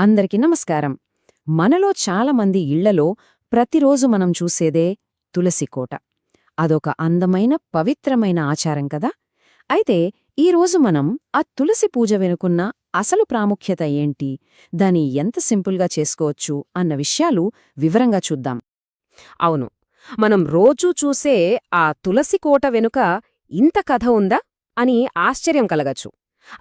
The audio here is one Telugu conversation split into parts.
అందరికీ నమస్కారం. మనలో చాలామంది ఇళ్ళలో ప్రతిరోజు మనం చూసేదే తులసి కోట. అదొక అందమైన పవిత్రమైన ఆచారం కదా? అయితే ఈరోజు మనం ఆ తులసి పూజ వెనుకున్న అసలు ప్రాముఖ్యత ఏంటి? దాన్ని ఎంత సింపుల్గా చేసుకోవచ్చు అన్న విషయాలు వివరంగా చూద్దాం. అవును మనం రోజూ చూసే ఆ తులసి కోట వెనుక ఇంత కథ ఉందా? అని ఆశ్చర్యం కలగచ్చు.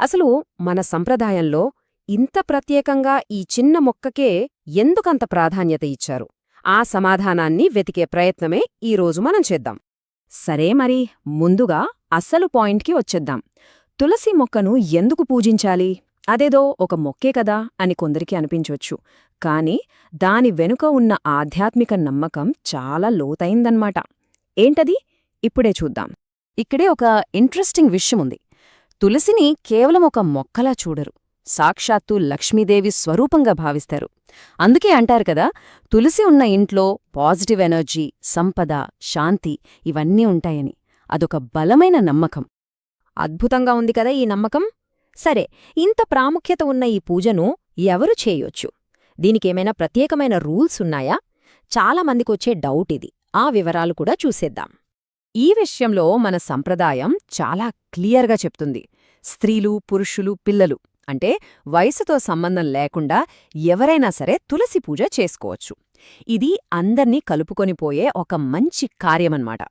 అసలు మన సంప్రదాయంలో ఇంత ప్రత్యేకంగా ఈ చిన్న మొక్కకే ఎందుకంత ప్రాధాన్యత ఇచ్చారు? ఆ సమాధానాన్ని వెతికే ప్రయత్నమే ఈరోజు మనం చేద్దాం. సరే మరి ముందుగా అస్సలు పాయింట్కి వచ్చేద్దాం. తులసి మొక్కను ఎందుకు పూజించాలి? అదేదో ఒక మొక్కే కదా అని కొందరికి అనిపించొచ్చు. కాని దాని వెనుక ఉన్న ఆధ్యాత్మిక నమ్మకం చాలా లోతైందన్నమాట. ఏంటది? ఇప్పుడే చూద్దాం. ఇక్కడే ఒక ఇంట్రెస్టింగ్ విషయముంది తులసిని కేవలం ఒక మొక్కలా చూడరు. సాక్షాత్తు లక్ష్మీదేవి స్వరూపంగా భావిస్తారు. అందుకే అంటారు కదా తులసి ఉన్న ఇంట్లో పాజిటివ్ ఎనర్జీ సంపద శాంతి ఇవన్నీ ఉంటాయని. అదొక బలమైన నమ్మకం. అద్భుతంగా ఉంది కదా ఈ నమ్మకం? సరే ఇంత ప్రాముఖ్యత ఉన్న ఈ పూజను ఎవరు చేయొచ్చు? దీనికేమైనా ప్రత్యేకమైన రూల్స్ ఉన్నాయా? చాలామందికొచ్చే డౌట్ ఇది. ఆ వివరాలు కూడా చూసేద్దాం. ఈ విషయంలో మన సంప్రదాయం చాలా క్లియర్గా చెప్తుంది. స్త్రీలు పురుషులు పిల్లలు. అంటే వయసుతో సంబంధం లేకుండా ఎవరైనా సరే తులసి పూజ చేసుకోవచ్చు. ఇది అందర్నీ కలుపుకొనిపోయే ఒక మంచి కార్యమన్నమాట.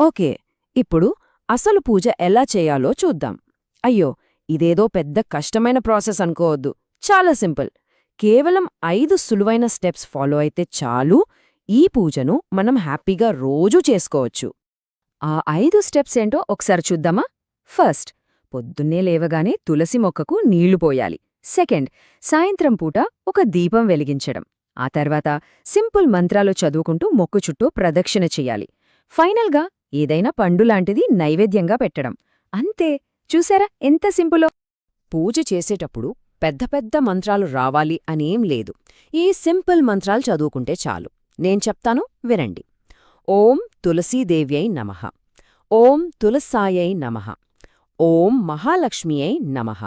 ఓకే ఇప్పుడు అసలు పూజ ఎలా చేయాలో చూద్దాం. అయ్యో ఇదేదో పెద్ద కష్టమైన ప్రాసెస్ అనుకోవద్దు. చాలా సింపుల్. కేవలం ఐదు సులువైన స్టెప్స్ ఫాలో అయితే చాలు. ఈ పూజను మనం హ్యాపీగా రోజూ చేసుకోవచ్చు. ఆ ఐదు స్టెప్స్ ఏంటో ఒకసారి చూద్దామా? ఫస్ట్ పొద్దున్నే లేవగానే తులసి మొక్కకు నీళ్ళు పోయాలి. సెకండ్ సాయంత్రం పూట ఒక దీపం వెలిగించడం. ఆ తర్వాత సింపుల్ మంత్రాలు చదువుకుంటూ మొక్కు చుట్టూ ప్రదక్షిణ చెయ్యాలి ఫైనల్గా ఏదైనా పండులాంటిది నైవేద్యంగా పెట్టడం. అంతే. చూసారా ఎంత సింపులో? పూజ చేసేటప్పుడు పెద్ద పెద్ద మంత్రాలు రావాలి అనేం లేదు. ఈ సింపుల్ మంత్రాలు చదువుకుంటే చాలు. నేను చెప్తాను వినండి. ఓం తులసీదేవ్యై నమః. ఓం తులసాయై నమః. ఓం మహాలక్ష్మియై నమః.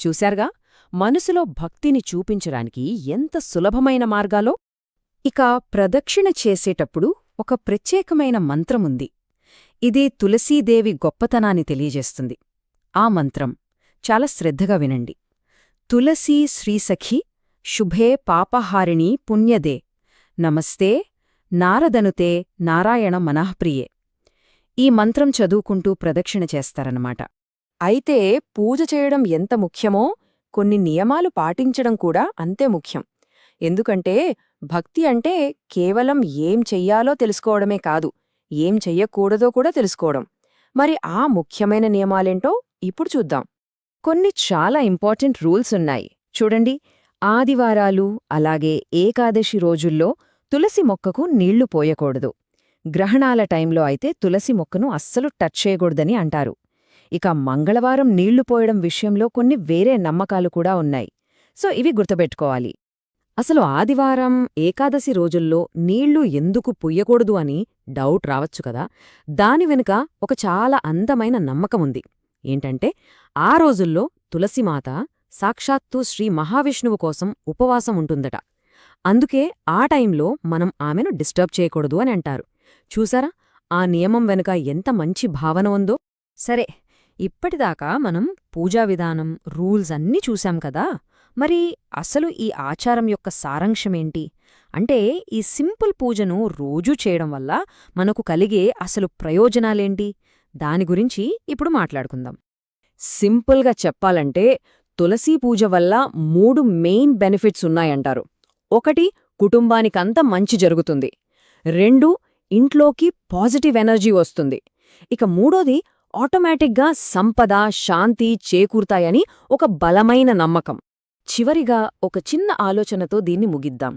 చూశారుగా? మనసులో భక్తిని చూపించడానికి ఎంత సులభమైన మార్గాలో? ఇక ప్రదక్షిణ చేసేటప్పుడు ఒక ప్రత్యేకమైన మంత్రముంది. ఇది తులసీదేవి గొప్పతనాన్ని తెలియజేస్తుంది. ఆ మంత్రం చాలా శ్రద్ధగా వినండి. తులసీ శ్రీసఖి శుభే పాపహారిణీ పుణ్యదే. నమస్తే నారదనుతే నారాయణ మనఃప్రియే ఈ మంత్రం చదువుకుంటూ ప్రదక్షిణ చేస్తారన్నమాట. అయితే పూజ చేయడం ఎంత ముఖ్యమో కొన్ని నియమాలు పాటించడం కూడా అంతే ముఖ్యం. ఎందుకంటే భక్తి అంటే కేవలం ఏం చెయ్యాలో తెలుసుకోవడమే కాదు ఏం చెయ్యకూడదో కూడా తెలుసుకోవడం. మరి ఆ ముఖ్యమైన నియమాలేంటో ఇప్పుడు చూద్దాం. కొన్ని చాలా ఇంపార్టెంట్ రూల్స్ ఉన్నాయి. చూడండి ఆదివారాలు అలాగే ఏకాదశి రోజుల్లో తులసి మొక్కకు నీళ్ళు పోయకూడదు. గ్రహణాల టైంలో అయితే తులసి మొక్కను అస్సలు టచ్ చేయకూడదని అంటారు. ఇక మంగళవారం నీళ్ళు పోయడం విషయంలో కొన్ని వేరే నమ్మకాలు కూడా ఉన్నాయి. సో ఇవి గుర్తుపెట్టుకోవాలి. అసలు ఆదివారం ఏకాదశి రోజుల్లో నీళ్ళు ఎందుకు పుయ్యకూడదు అని డౌట్ రావచ్చు కదా? దాని వెనుక ఒక చాలా అందమైన నమ్మకముంది ఏంటంటే ఆ రోజుల్లో తులసిమాత సాక్షాత్తు శ్రీ మహావిష్ణువు కోసం ఉపవాసం ఉంటుందట. అందుకే ఆ టైంలో మనం ఆమెను డిస్టర్బ్ చేయకూడదు అని అంటారు. చూసారా? ఆ నియమం వెనుక ఎంత మంచి భావన ఉందో? సరే ఇప్పటిదాకా మనం పూజా విధానం రూల్స్ అన్నీ చూశాం కదా? మరి అసలు ఈ ఆచారం యొక్క సారాంశమేంటి? అంటే ఈ సింపుల్ పూజను రోజూ చేయడం వల్ల మనకు కలిగే అసలు ప్రయోజనాలేంటి? దాని గురించి ఇప్పుడు మాట్లాడుకుందాం. సింపుల్గా చెప్పాలంటే తులసీ పూజ వల్ల మూడు మెయిన్ బెనిఫిట్స్ ఉన్నాయంటారు. ఒకటి కుటుంబానికంత మంచి జరుగుతుంది. రెండు ఇంట్లోకి పాజిటివ్ ఎనర్జీ వస్తుంది. ఇక మూడోది ఆటోమేటిక్గా సంపద శాంతి చేకూరుతాయని ఒక బలమైన నమ్మకం. చివరిగా ఒక చిన్న ఆలోచనతో దీన్ని ముగిద్దాం.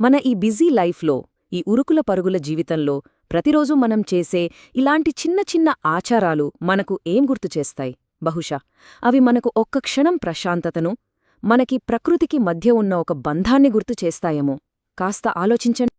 మన ఈ బిజీ లైఫ్లో ఈ ఉరుకుల పరుగుల జీవితంలో ప్రతిరోజు మనం చేసే ఇలాంటి చిన్న చిన్న ఆచారాలు మనకు ఏం గుర్తు చేస్తాయి? బహుశా అవి మనకు ఒక్క క్షణం ప్రశాంతతను మనకి ప్రకృతికి మధ్య ఉన్న ఒక బంధాన్ని గుర్తు చేస్తాయేమో. కాస్త ఆలోచించండి.